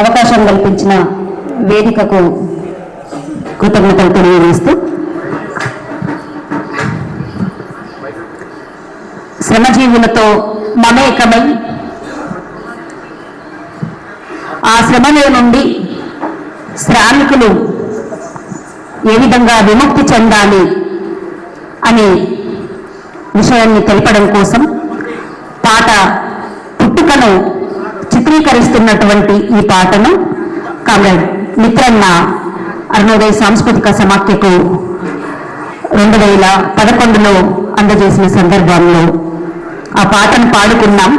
అవకాశం కల్పించిన వేదికకు కృతజ్ఞతలు తెలియజేస్తూ శ్రమజీవులతో మమేకమై ఆ శ్రమలో నుండి శ్రామికులు ఏ విధంగా విముక్తి చెందాలి అనే విషయాన్ని తెలపడం కోసం పాట పుట్టుకను చిత్రీకరిస్తున్నటువంటి ఈ పాటను కామ్రేడ్ మిత్రన్న అరుణోదయ సాంస్కృతిక సమాఖ్యకు రెండు వేల పదకొండులో అందజేసిన సందర్భంలో ఆ పాటను పాడుకున్నాం.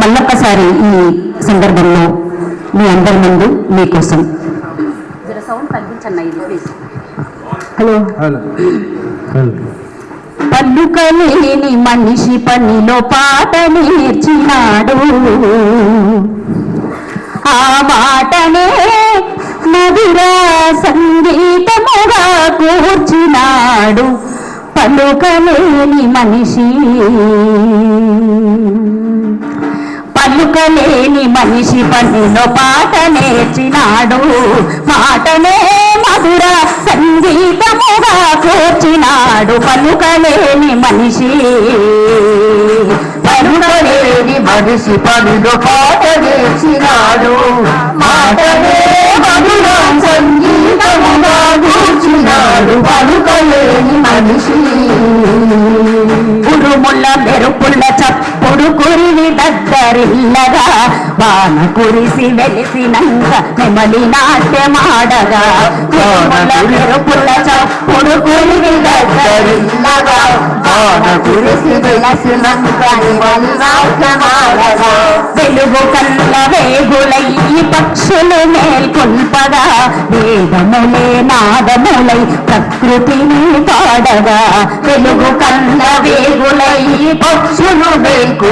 మళ్ళొక్కసారి ఈ సందర్భంలో మీ అందరి ముందు మీకోసం. హలో. పలుకలేని మనిషి పనిలో పాట నేర్చినాడు. ఆ మాటనే నదిరా సంగీతముగా కూర్చున్నాడు పలుకలేని మనిషి. పలుకలేని మనిషి పనిలో పాట నేర్చినాడు. మాటనే మధుర సంగీతముగా కూర్చినాడు పలుకలేని మనిషి. పలుకలేని మనిషి పనిలో పాట నేర్చినాడు మాటలే మధుర సంగీతముగా కూర్చినాడు పలుకలేని మనిషి. ఉరుముల మెరుపుల చప్ప కురివి దగ్గరిల్లగా వాన కురిసి వెలిసినంక నెమలి నాట్యమాడగా. మెరుపుల చప్పుడు కురివి దగ్గరిల్లగా వాన కురిసి వెలిసినంక నెమలి నాట్యమాడగా. వెలుగు కళ్ళ వేగులై పక్షులు మేల్కొల్పగా వేదములే నాదములై ప్రకృతిని పాడగా. వెలుగు కళ్ళ వేగులై పక్షులు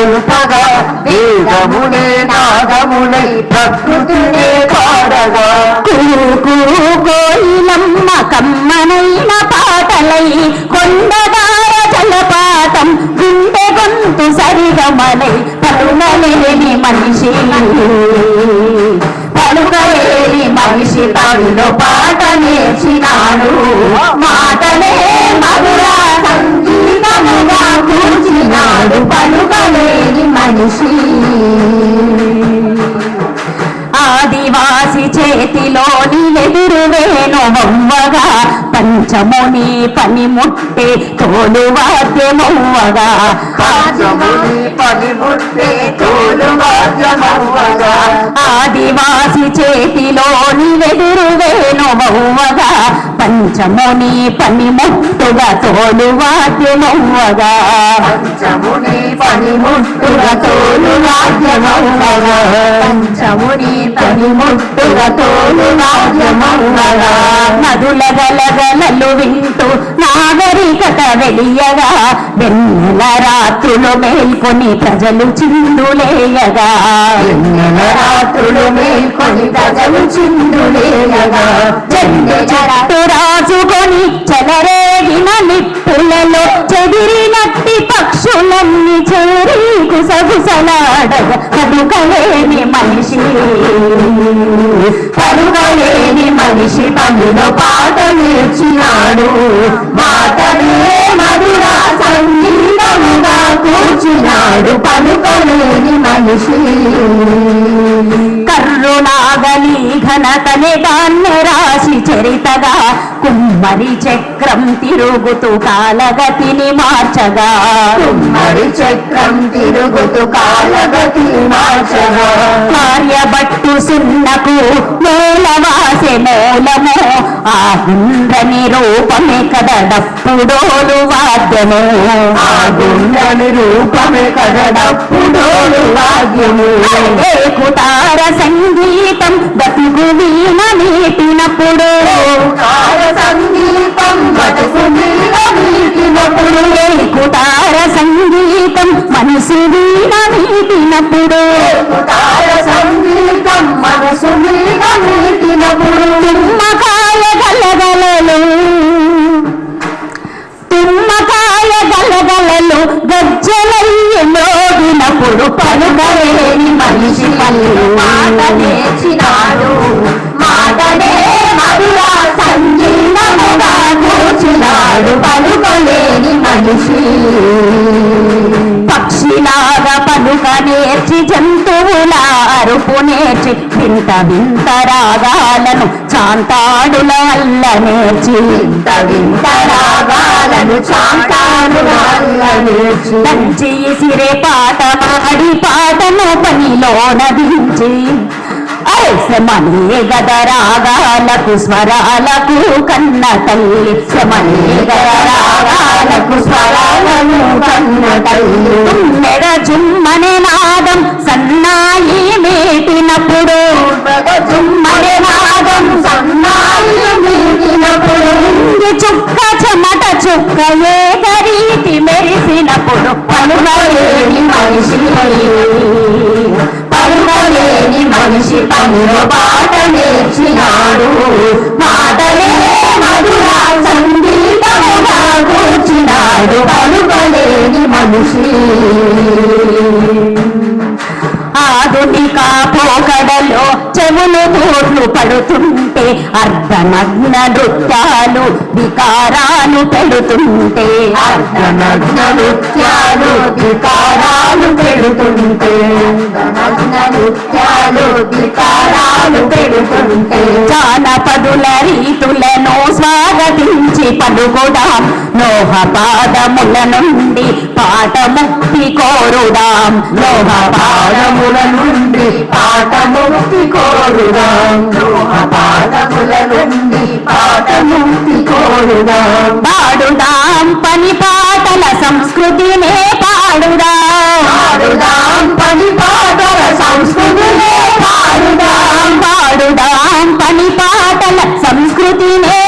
తెలుపగా వేదములే నాదములై ప్రకృతినే పాడగా. కూకు కోయిలమ్మ కమ్మనైన పాటలై కొండదార జలపాతం గుండె గొంతు సరిగమలై పలుమలేని మనిషి. పలుకలేని మనిషి తమిలో పాట నేర్చినాడు. మాటలే బొమ్మగా పంచముని పనిముట్టే తోలు వాద్యమవ్వగా పంచముని పనిముట్టే తోలు వాద్యమవ్వగా ఆదివాసి చేతిలోని వెదురు వేణు పంచముని పనిముట్టుగా తోలు వాద్యమవ్వగా. పంచముని పనిముట్టుగా తోలు వాద్యమవ్వగా. పంచముని పనిముట్టుగా తోలు వాద్యమవ్వగా. నదుల గలగలలు వింటూ నాగరికత వెలియగా. వెన్నెల రాత్రులు మేల్కొని ప్రజలు చిందులేయగా ఎన్నెల రాత్రులు మేల్కొని ప్రజలు చిందులేయగా చెట్టు రాజుకొని చెలరేగిన నిప్పులలో చెదిరినట్టి పక్షులన్నీ చేరి గుసగుసలాడగా కదుకలేని మనిషి. పలుకలేని మనిషి పనిలో పాట నేర్చినాడు. మాటనే మధురా సంగీతముగా కూర్చున్నాడు. పలుకలేని మనిషి. నాగలి ఘనతని దాన్ని రాసి చరితగా. కుమ్మరి చక్రం తిరుగుతూ కాలగతిని మార్చగా. కుమ్మరి చక్రం తిరుగుతూ కాలగతి కార్యబట్టు సున్నకు మూలవాసె మూలము. ఆ గుండ్రని రూపమే కదడప్పుడోలు వాద్యము. ఆ గుండని రూపమే కదడప్పుడోడు వాద్యము. ఏకుతార సంగీతం బతుకు వీణ మీటినప్పుడు కాల సంగీతం బతుకు మీద మీటినప్పుడు ఏకుతార సంగీతం మనసు సంగీతం మనసు తుమ్మకాయ గలగలలు. తుమ్మకాయ గలగలలు గజ్జలై మోగినప్పుడు పలుకలేని మనిషి మాట నేర్చినాడు. మాటనే మధుర సంగీతముగా కూర్చున్నాడు. పలుకలేని మనిషి. పక్షిలాగా పలుక నేర్చి జంతువుల అరుపు నేర్చి వింత వింత రాగాలను చాంతాడుల వల్ల నేర్చి. వింత వింత రాగాలను చాంతాను వల్ల నేర్చి. దంచి సిరే పాట పాడి పాటను పనిలోన దించి శ్రమనే గద రాగాలకు స్వరాలకు కన్న తల్లి. శ్రమనే గద మెడ జుమ్మనే నాదం సన్నాయి మేటినప్పుడు జుమ్మనే నాదం సన్నాయి మేటినప్పుడు చుక్క చెమట చుక్క ఏకరీతి మెరిసినప్పుడు. పలుకలేని మనిషి పలుకలేని మనిషి పనులు బాట నేర్చినాడు. ఆధునిక పోకడలో చెవులు బోట్లు పడుతుంటే అర్ధనగ్న నృత్యాలు వికారాలు పెడుతుంటే అర్ధనగ్న నృత్యాలు వికారాలు పెడుతుంటే అర్ధనగ్న నృత్యాలు వికారాలు పెడుతుంటే జానపదుల రీతులను స్వాగతి పలుకుదాం. లోహ పాదముల నుండి పాట ముక్తి కోరుదాం లోహ పాదముల నుండి పాట ముక్తి కోరుదాం లోహ పాదముల నుండి పాట ముక్తి కోరుదాం. పాడుదాం పని పాటల సంస్కృతినే పాడుదాం. పాడుదాం పని పాటల సంస్కృతినే పాడుదాం. పాడుదాం పని పాటల సంస్కృతినే